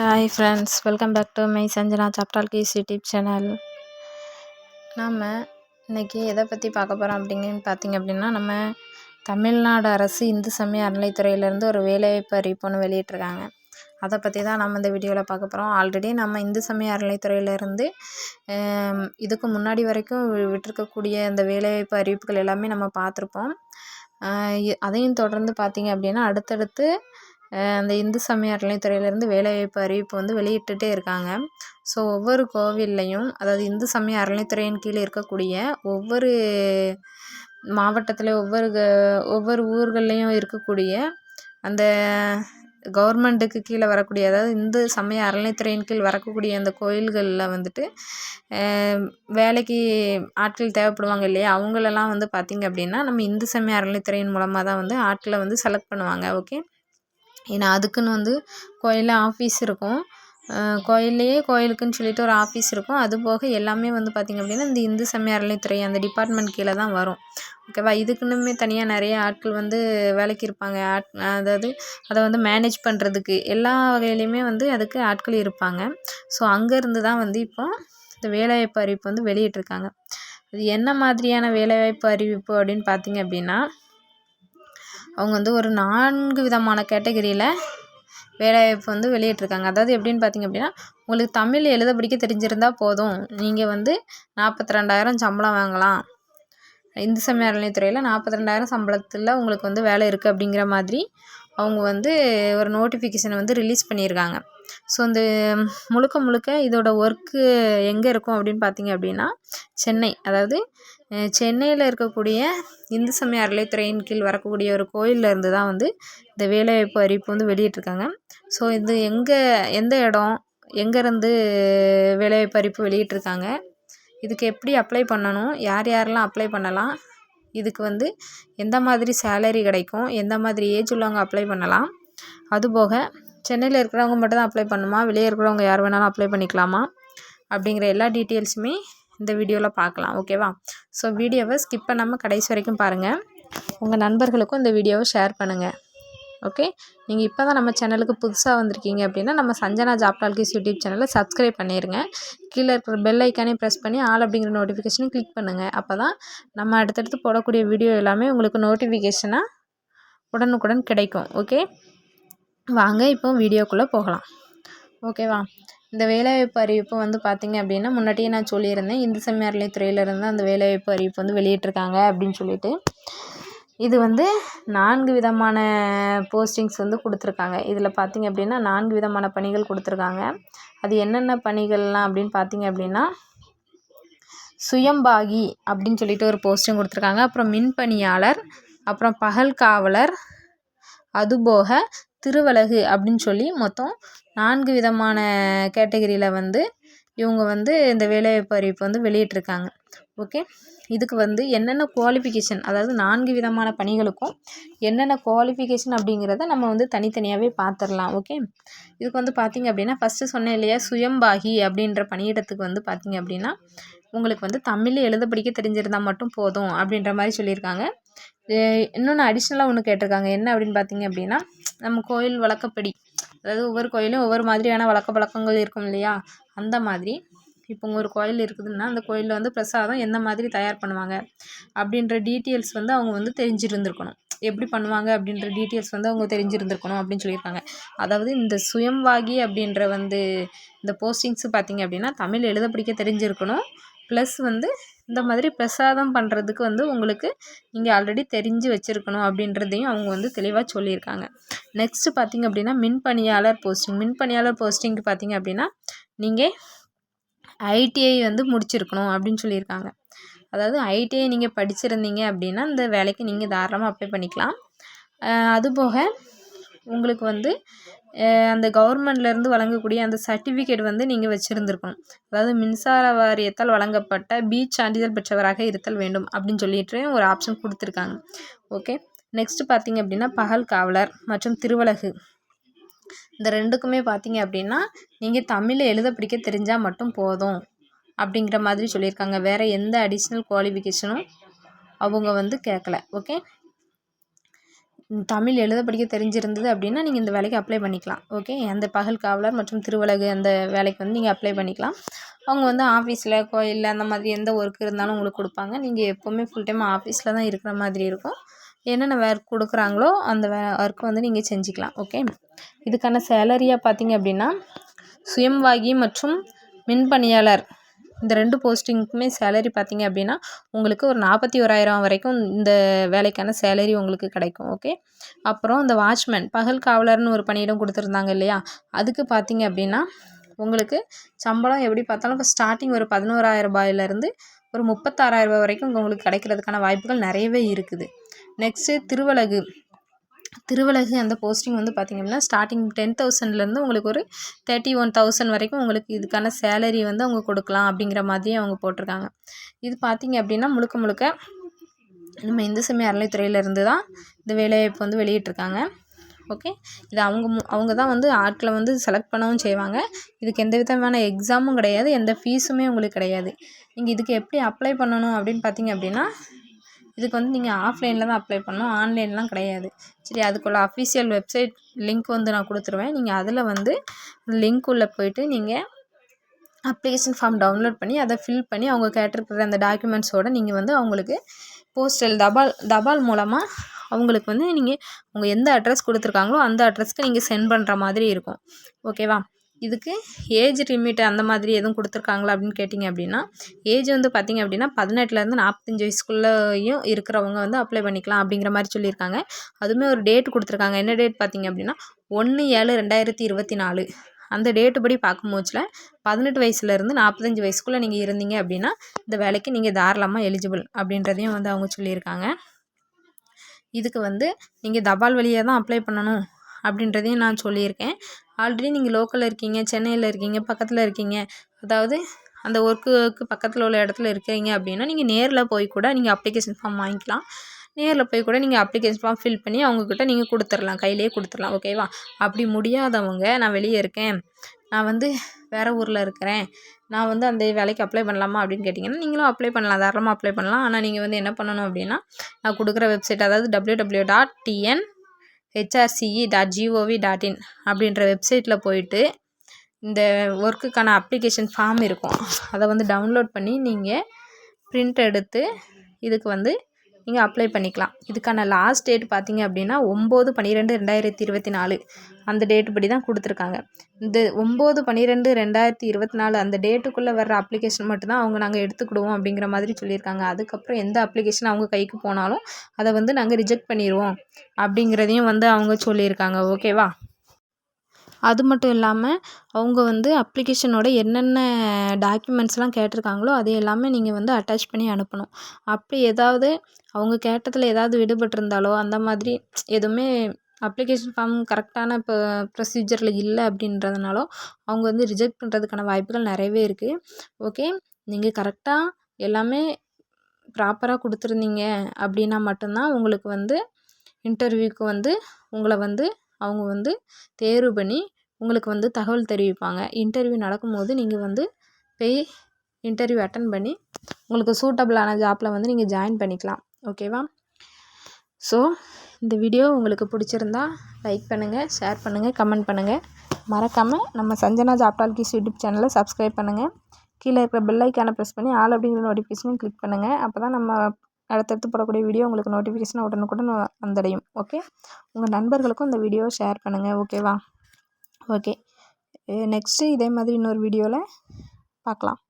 Hi friends welcome back to my Sanjana Job Talkies YouTube channel நாம் இன்றைக்கி எதை பற்றி பார்க்க போகிறோம் அப்படிங்கன்னு பார்த்திங்க அப்படின்னா நம்ம தமிழ்நாடு அரசு இந்து சமய அறநிலைத்துறையிலேருந்து ஒரு வேலைவாய்ப்பு அறிவிப்பு ஒன்று வெளியிட்ருக்காங்க அதை பற்றி தான் நம்ம இந்த வீடியோவில் பார்க்க போகிறோம் ஆல்ரெடி நம்ம இந்து சமய அறநிலைத்துறையிலேருந்து இதுக்கு முன்னாடி வரைக்கும் விட்டிருக்கக்கூடிய அந்த வேலைவாய்ப்பு அறிவிப்புகள் எல்லாமே நம்ம பார்த்துருப்போம். அதையும் தொடர்ந்து பார்த்திங்க அப்படின்னா அடுத்தடுத்து அந்த இந்து சமய அறநிலைத்துறையிலேருந்து வேலைவாய்ப்பு அறிவிப்பு வந்து வெளியிட்டுட்டே இருக்காங்க. ஸோ ஒவ்வொரு கோவில்லையும் அதாவது இந்து சமய அறநிலைத்துறையின் கீழே இருக்கக்கூடிய ஒவ்வொரு மாவட்டத்தில் ஒவ்வொரு க ஒவ்வொரு ஊர்கள்லேயும் இருக்கக்கூடிய அந்த கவர்மெண்ட்டுக்கு கீழே வரக்கூடிய அதாவது இந்து சமய அறநிலைத்துறையின் கீழ் வரக்கூடிய அந்த கோயில்களில் வந்துட்டு வேலைக்கு ஆட்கள் தேவைப்படுவாங்க இல்லையா? அவங்களெல்லாம் வந்து பார்த்திங்க அப்படின்னா நம்ம இந்து சமய அறநிலைத்துறையின் மூலமாக தான் வந்து ஆட்களை வந்து செலக்ட் பண்ணுவாங்க ஓகே? ஏன்னா அதுக்குன்னு வந்து கோயிலில் ஆஃபீஸ் இருக்கும். கோயில்லையே கோயிலுக்குன்னு சொல்லிட்டு ஒரு ஆஃபீஸ் இருக்கும். அது போக எல்லாமே வந்து பார்த்திங்க அப்படின்னா இந்த இந்து சமய அறநிலைத்துறை அந்த டிபார்ட்மெண்ட் கீழே தான் வரும். ஓகேவா இதுக்குன்னுமே தனியாக நிறைய ஆட்கள் வந்து வேலைக்கு இருப்பாங்க. ஆட் அதாவது அதை வந்து மேனேஜ் பண்ணுறதுக்கு எல்லா வகையிலையுமே வந்து அதுக்கு ஆட்கள் இருப்பாங்க. ஸோ அங்கேருந்து தான் வந்து இப்போ இந்த வேலைவாய்ப்பு அறிவிப்பு வந்து வெளியிட்டிருக்காங்க. அது என்ன மாதிரியான வேலைவாய்ப்பு அறிவிப்பு அப்படின்னு பார்த்திங்க அப்படின்னா அவங்க வந்து ஒரு நான்கு விதமான கேட்டகிரியில் வேலைவாய்ப்பு வந்து வெளியிட்ருக்காங்க அதாவது எப்படின்னு பார்த்திங்க அப்படின்னா உங்களுக்கு தமிழ் எழுத படிக்க தெரிஞ்சிருந்தால் போதும். நீங்கள் வந்து நாற்பத்தி ரெண்டாயிரம் சம்பளம் வாங்கலாம். இந்து சமய அறநிலையத்துறையில் நாற்பத்தி ரெண்டாயிரம் சம்பளத்தில் உங்களுக்கு வந்து வேலை இருக்குது அப்படிங்கிற மாதிரி அவங்க வந்து ஒரு நோட்டிஃபிகேஷனை வந்து ரிலீஸ் பண்ணியிருக்காங்க. ஸோ இந்த முழுக்க முழுக்க இதோட ஒர்க்கு எங்கே இருக்கும் அப்படின்னு பார்த்திங்க அப்படின்னா சென்னை. அதாவது சென்னையில் இருக்கக்கூடிய இந்து சமய அறநிலைத்துறையின் கீழ் வரக்கூடிய ஒரு கோயிலில் இருந்து தான் வந்து இந்த வேலைவாய்ப்பு அறிவிப்பு வந்து வெளியிட்டிருக்காங்க. ஸோ இது எங்கே எந்த இடம் எங்கேருந்து வேலைவாய்ப்பு அறிவிப்பு வெளியிட்டிருக்காங்க? இதுக்கு எப்படி அப்ளை பண்ணணும்? யார் யாரெல்லாம் அப்ளை பண்ணலாம்? இதுக்கு வந்து எந்த மாதிரி சேலரி கிடைக்கும்? எந்த மாதிரி ஏஜ் உள்ளவங்க அப்ளை பண்ணலாம்? அதுபோக சென்னையில் இருக்கிறவங்க மட்டும் தான் அப்ளை பண்ணுமா? வெளியே இருக்கிறவங்க யார் வேணாலும் அப்ளை பண்ணிக்கலாமா? அப்படிங்கிற எல்லா டீட்டெயில்ஸுமே இந்த வீடியோவில் பார்க்கலாம் ஓகேவா? ஸோ வீடியோவை ஸ்கிப் பண்ணாமல் கடைசி வரைக்கும் பாருங்கள் உங்கள் நண்பர்களுக்கும் இந்த வீடியோவை ஷேர் பண்ணுங்கள் ஓகே? நீங்கள் இப்போ தான் நம்ம சேனலுக்கு புதுசாக வந்திருக்கீங்க அப்படின்னா நம்ம சஞ்சனா ஜாப் டால்கிஸ் யூடியூப் சேனலை சப்ஸ்கிரைப் பண்ணிடுங்க கீழே இருக்கிற பெல் ஐக்கானே ப்ரெஸ் பண்ணி ஆல் அப்படிங்கிற நோட்டிஃபிகேஷனை கிளிக் பண்ணுங்கள் அப்போ தான் நம்ம அடுத்தடுத்து போடக்கூடிய வீடியோ எல்லாமே உங்களுக்கு நோட்டிஃபிகேஷனாக உடனுக்குடன் கிடைக்கும் ஓகே? வாங்க இப்போ வீடியோக்குள்ளே போகலாம் ஓகேவா? இந்த வேலைவாய்ப்பு அறிவிப்பு வந்து பார்த்திங்க அப்படின்னா முன்னாடியே நான் சொல்லியிருந்தேன். இந்து சமய அறநிலையத்துறையிலேருந்து அந்த வேலைவாய்ப்பு அறிவிப்பு வந்து வெளியிட்டிருக்காங்க அப்படின்னு சொல்லிட்டு. இது வந்து நான்கு விதமான போஸ்டிங்ஸ் வந்து கொடுத்துருக்காங்க. இதில் பார்த்திங்க அப்படின்னா நான்கு விதமான பணிகள் கொடுத்துருக்காங்க. அது என்னென்ன பணிகள்லாம் அப்படின்னு பார்த்திங்க அப்படின்னா சுயம்பாகி அப்படின்னு சொல்லிட்டு ஒரு போஸ்டிங் கொடுத்துருக்காங்க. அப்புறம் மின் பணியாளர் அப்புறம் பகல் காவலர் அதுபோக திருவலகு அப்படின்னு சொல்லி மொத்தம் நான்கு விதமான கேட்டகிரியில் வந்து இவங்க வந்து இந்த வேலைவாய்ப்பு அறிவிப்பு வந்து வெளியிட்ருக்காங்க ஓகே? இதுக்கு வந்து என்னென்ன குவாலிஃபிகேஷன் அதாவது நான்கு விதமான பணிகளுக்கும் என்னென்ன குவாலிஃபிகேஷன் அப்படிங்கிறத நம்ம வந்து தனித்தனியாகவே பார்த்துடலாம் ஓகே? இதுக்கு வந்து பார்த்திங்க அப்படின்னா ஃபஸ்ட்டு சொன்னேன் இல்லையா சுயம்பாகி அப்படின்ற பணியிடத்துக்கு வந்து பார்த்திங்க அப்படின்னா உங்களுக்கு வந்து தமிழில் எழுத படிக்க தெரிஞ்சிருந்தால் மட்டும் போதும் அப்படின்ற மாதிரி சொல்லியிருக்காங்க. இன்னொன்று அடிஷ்னலாக ஒன்று கேட்டிருக்காங்க. என்ன அப்படின்னு பார்த்திங்க அப்படின்னா நம்ம கோயில் வழக்கப்படி அதாவது ஒவ்வொரு கோயிலும் ஒவ்வொரு மாதிரியான வழக்க பழக்கங்கள் இருக்கும் இல்லையா? அந்த மாதிரி இப்போ ஒரு கோயில் இருக்குதுன்னா அந்த கோயிலில் வந்து பிரசாதம் எந்த மாதிரி தயார் பண்ணுவாங்க? அப்படின்ற டீட்டெயில்ஸ் வந்து அவங்க வந்து தெரிஞ்சிருந்துருக்கணும். எப்படி பண்ணுவாங்க அப்படின்ற டீட்டெயில்ஸ் வந்து அவங்க தெரிஞ்சிருந்துருக்கணும் அப்படின்னு சொல்லியிருக்காங்க. அதாவது இந்த சுயம்வாகி அப்படின்ற வந்து இந்த போஸ்டிங்ஸு பார்த்திங்க அப்படின்னா தமிழ் எழுத படிக்க தெரிஞ்சிருக்கணும். ப்ளஸ் வந்து இந்த மாதிரி பிரசாதம் பண்ணுறதுக்கு வந்து உங்களுக்கு நீங்கள் ஆல்ரெடி தெரிஞ்சு வச்சுருக்கணும் அப்படின்றதையும் அவங்க வந்து தெளிவாக சொல்லியிருக்காங்க. நெக்ஸ்ட்டு பார்த்திங்க அப்படின்னா மின் பணியாளர் போஸ்டிங் மின் பணியாளர் போஸ்டிங்க்கு பார்த்திங்க அப்படின்னா நீங்கள் ஐடிஐ வந்து முடிச்சிருக்கணும் அப்படின்னு சொல்லியிருக்காங்க. அதாவது ஐடிஐ நீங்கள் படிச்சிருந்தீங்க அப்படின்னா இந்த வேலைக்கு நீங்கள் தாராளமாக அப்ளை பண்ணிக்கலாம். அதுபோக உங்களுக்கு வந்து அந்த கவர்மெண்ட்லேருந்து வழங்கக்கூடிய அந்த சர்டிஃபிகேட் வந்து நீங்கள் வச்சுருந்துருக்கணும். அதாவது மின்சார வாரியத்தால் வழங்கப்பட்ட பி சான்றிதழ் பெற்றவராக இருத்தல் வேண்டும் அப்படின்னு சொல்லிட்டு ஒரு ஆப்ஷன் கொடுத்துருக்காங்க. ஓகே நெக்ஸ்ட்டு பார்த்தீங்க அப்படின்னா பகல் காவலர் மற்றும் திருவலகு இந்த ரெண்டுக்குமே பார்த்திங்க அப்படின்னா நீங்கள் தமிழில் எழுத பிடிக்க தெரிஞ்சால் மட்டும் போதும் அப்படிங்கிற மாதிரி சொல்லியிருக்காங்க. வேறு எந்த அடிஷ்னல் குவாலிஃபிகேஷனும் அவங்க வந்து கேட்கல ஓகே தமிழ் எழுத படிக்க தெரிஞ்சிருந்தது அப்படின்னா நீங்கள் இந்த வேலைக்கு அப்ளை பண்ணிக்கலாம். ஓகே அந்த பகல் காவலர் மற்றும் திருவலகு அந்த வேலைக்கு வந்து நீங்கள் அப்ளை பண்ணிக்கலாம். அவங்க வந்து ஆஃபீஸில் கோயிலில் அந்த மாதிரி எந்த ஒர்க் இருந்தாலும் உங்களுக்கு கொடுப்பாங்க. நீங்கள் எப்போவுமே ஃபுல் டைம் ஆஃபீஸில் தான் இருக்கிற மாதிரி இருக்கும். என்னென்ன ஒர்க் கொடுக்குறாங்களோ அந்த வே ஒர்க்கை வந்து நீங்கள் செஞ்சுக்கலாம். ஓகே இதுக்கான சேலரியாக பார்த்தீங்க அப்படின்னா சுயம்வாகி மற்றும் மின்பணியாளர் இந்த ரெண்டு போஸ்டிங்க்குமே சேலரி பார்த்தீங்க அப்படின்னா உங்களுக்கு ஒரு நாற்பத்தி ஓராயிரம் வரைக்கும் இந்த வேலைக்கான சேலரி உங்களுக்கு கிடைக்கும் ஓகே அப்புறம் இந்த வாட்ச்மேன் பகல் காவலர்னு ஒரு பணியிடம் கொடுத்துருந்தாங்க இல்லையா? அதுக்கு பார்த்தீங்க அப்படின்னா உங்களுக்கு சம்பளம் எப்படி பார்த்தாலும் இப்போ ஸ்டார்டிங் ஒரு பதினோராயிரம் ரூபாயிலேருந்து ஒரு முப்பத்தாறாயிரம் ரூபாய் வரைக்கும் உங்களுக்கு கிடைக்கிறதுக்கான வாய்ப்புகள் நிறையவே இருக்குது. நெக்ஸ்ட்டு திருவலகு திருவலகு அந்த போஸ்டிங் வந்து பார்த்திங்க அப்படின்னா ஸ்டார்டிங் டென் தௌசண்ட்லேருந்து உங்களுக்கு ஒரு தேர்ட்டி ஒன் தௌசண்ட் வரைக்கும் உங்களுக்கு இதுக்கான சேலரி வந்து அவங்க கொடுக்கலாம் அப்படிங்கிற மாதிரி அவங்க போட்டிருக்காங்க. இது பார்த்திங்க அப்படின்னா முழுக்க முழுக்க நம்ம இந்து சமய அறநிலைத்துறையிலேருந்து தான் இந்த வேலைவாய்ப்பு வந்து வெளியிட்டிருக்காங்க. ஓகே இது அவங்க மு அவங்க தான் வந்து ஆட்களை வந்து செலக்ட் பண்ணவும் செய்வாங்க. இதுக்கு எந்த விதமான எக்ஸாமும் கிடையாது எந்த ஃபீஸுமே உங்களுக்கு கிடையாது. நீங்கள் இதுக்கு எப்படி அப்ளை பண்ணணும் அப்படின்னு பார்த்தீங்க அப்படின்னா இதுக்கு வந்து நீங்கள் ஆஃப்லைனில் தான் அப்ளை பண்ணணும். ஆன்லைன்லாம் கிடையாது. சரி அதுக்குள்ள அஃபிஷியல் வெப்சைட் லிங்க் வந்து நான் கொடுத்துருவேன். நீங்கள் அதில் வந்து லிங்க் உள்ளே போயிட்டு நீங்கள் அப்ளிகேஷன் ஃபார்ம் டவுன்லோட் பண்ணி அதை ஃபில் பண்ணி அவங்க கேட்டிருக்கிற அந்த டாக்குமெண்ட்ஸோடு நீங்கள் வந்து அவங்களுக்கு போஸ்டல் தபால் தபால் மூலமாக அவங்களுக்கு வந்து நீங்கள் அவங்க எந்த அட்ரஸ் கொடுத்துருக்காங்களோ அந்த அட்ரஸ்க்கு நீங்கள் சென்ட் பண்ணுற மாதிரி இருக்கும். ஓகேவா இதுக்கு ஏஜ் லிமிட் அந்த மாதிரி எதுவும் கொடுத்துருக்காங்களா அப்படின்னு கேட்டிங்க அப்படின்னா ஏஜ் வந்து பார்த்திங்க அப்படின்னா பதினெட்டுலேருந்து நாற்பத்தஞ்சு வயசுக்குள்ளேயும் இருக்கிறவங்க வந்து அப்ளை பண்ணிக்கலாம் அப்படிங்கிற மாதிரி சொல்லியிருக்காங்க. அதுவுமே ஒரு டேட் கொடுத்துருக்காங்க. என்ன டேட் பார்த்திங்க அப்படின்னா ஒன்று ஏழு ரெண்டாயிரத்தி இருபத்தி நாலு. அந்த டேட்டு படி பார்க்கும்போதுல பதினெட்டு வயசுலேருந்து நாற்பத்தஞ்சு வயசுக்குள்ளே நீங்கள் இருந்தீங்க அப்படின்னா இந்த வேலைக்கு நீங்கள் தாராளமாக எலிஜிபிள் அப்படின்றதையும் வந்து அவங்க சொல்லியிருக்காங்க. இதுக்கு வந்து நீங்கள் தபால் வழியாக தான் அப்ளை பண்ணணும் அப்படின்றதையும் நான் சொல்லியிருக்கேன். ஆல்ரெடி நீங்கள் லோக்கலில் இருக்கீங்க சென்னையில் இருக்கீங்க பக்கத்தில் இருக்கீங்க. அதாவது அந்த ஒர்க்குக்கு பக்கத்தில் உள்ள இடத்துல இருக்கிறீங்க அப்படின்னா நீங்கள் நேரில் போய் கூட நீங்கள் அப்ளிகேஷன் ஃபார்ம் வாங்கிக்கலாம். நேரில் போய் கூட நீங்கள் அப்ளிகேஷன் ஃபார்ம் ஃபில் பண்ணி அவங்கக்கிட்ட நீங்கள் கொடுத்துர்லாம் கையிலேயே கொடுத்துர்லாம் ஓகேவா அப்படி முடியாதவங்க நான் வெளியே இருக்கேன். நான் வந்து வேறு ஊரில் இருக்கிறேன். நான் வந்து அந்த வேலைக்கு அப்ளை பண்ணலாமா அப்படின்னு கேட்டிங்கன்னா நீங்களும் அப்ளை பண்ணலாம். தாராளமாக அப்ளை பண்ணலாம். ஆனால் நீங்கள் வந்து என்ன பண்ணணும் அப்படின்னா நான் கொடுக்குற வெப்சைட் அதாவது W W dot TN HRCE dot GOV dot in அப்படின்ற வெப்சைட்டில் போயிட்டு இந்த ஒர்க்குக்கான அப்ளிகேஷன் ஃபார்ம் இருக்கும். அதை வந்து டவுன்லோட் பண்ணி நீங்கள் ப்ரிண்ட் எடுத்து இதுக்கு வந்து நீங்கள் அப்ளை பண்ணிக்கலாம். இதுக்கான லாஸ்ட் டேட் பார்த்தீங்க அப்படின்னா ஒம்பது பன்னிரெண்டு ரெண்டாயிரத்தி இருபத்தி நாலு. அந்த டேட்டு படி தான் கொடுத்துருக்காங்க. இந்த ஒம்பது பன்னிரெண்டு ரெண்டாயிரத்தி இருபத்தி நாலு அந்த டேட்டுக்குள்ளே வர்ற அப்ளிகேஷன் மட்டும்தான் அவங்க நாங்கள் எடுத்துக்கிடுவோம் அப்படிங்கிற மாதிரி சொல்லியிருக்காங்க. அதுக்கப்புறம் எந்த அப்ளிகேஷன் அவங்க கைக்கு போனாலும் அதை வந்து நாங்கள் ரிஜெக்ட் பண்ணிடுவோம் அப்படிங்கிறதையும் வந்து அவங்க சொல்லியிருக்காங்க. ஓகேவா அது மட்டும் இல்லாமல் அவங்க வந்து அப்ளிகேஷனோட என்னென்ன டாக்குமெண்ட்ஸ்லாம் கேட்டிருக்காங்களோ அது எல்லாமே நீங்கள் வந்து அட்டாச் பண்ணி அனுப்பணும். அப்படி ஏதாவது அவங்க கேட்டதில் ஏதாவது விடுபட்டிருந்தாலோ அந்த மாதிரி எதுவுமே அப்ளிகேஷன் ஃபார்ம் கரெக்டான இப்போ ப்ரொசீஜரில் இல்லை அப்படின்றதுனாலோ அவங்க வந்து ரிஜெக்ட் பண்ணுறதுக்கான வாய்ப்புகள் நிறையவே இருக்குது ஓகே நீங்கள் கரெக்டாக எல்லாமே ப்ராப்பராக கொடுத்துருந்தீங்க அப்படின்னா மட்டும்தான் உங்களுக்கு வந்து இன்டர்வியூக்கு வந்து உங்களை வந்து அவங்க வந்து தேர்வு பண்ணி உங்களுக்கு வந்து தகவல் தெரிவிப்பாங்க. இன்டர்வியூ நடக்கும்போது நீங்கள் வந்து போய் இன்டர்வியூ அட்டன் பண்ணி உங்களுக்கு சூட்டபிளான ஜாப்பில் வந்து நீங்கள் ஜாயின் பண்ணிக்கலாம். ஓகேவா ஸோ இந்த வீடியோ உங்களுக்கு பிடிச்சிருந்தா லைக் பண்ணுங்கள் ஷேர் பண்ணுங்கள் கமெண்ட் பண்ணுங்கள் மறக்காமல் நம்ம சஞ்சனா ஜாப்டால்கிஸ் யூடியூப் சேனலை சப்ஸ்கிரைப் பண்ணுங்கள் கீழே இருக்கிற பெல் ஐக்கானை ப்ரெஸ் பண்ணி ஆல் அப்படிங்கிற நோட்டிஃபிகேஷனும் கிளிக் பண்ணுங்கள் அப்போ தான் நம்ம அடுத்தடுத்து போடக்கூடிய வீடியோ உங்களுக்கு நோட்டிஃபிகேஷன் உடனுக்குடன் வந்தடையும். ஓகே உங்கள் நண்பர்களுக்கும் இந்த வீடியோவை ஷேர் பண்ணுங்கள் ஓகேவா ஓகே நெக்ஸ்ட்டு இதே மாதிரி இன்னொரு வீடியோவில் பார்க்கலாம்.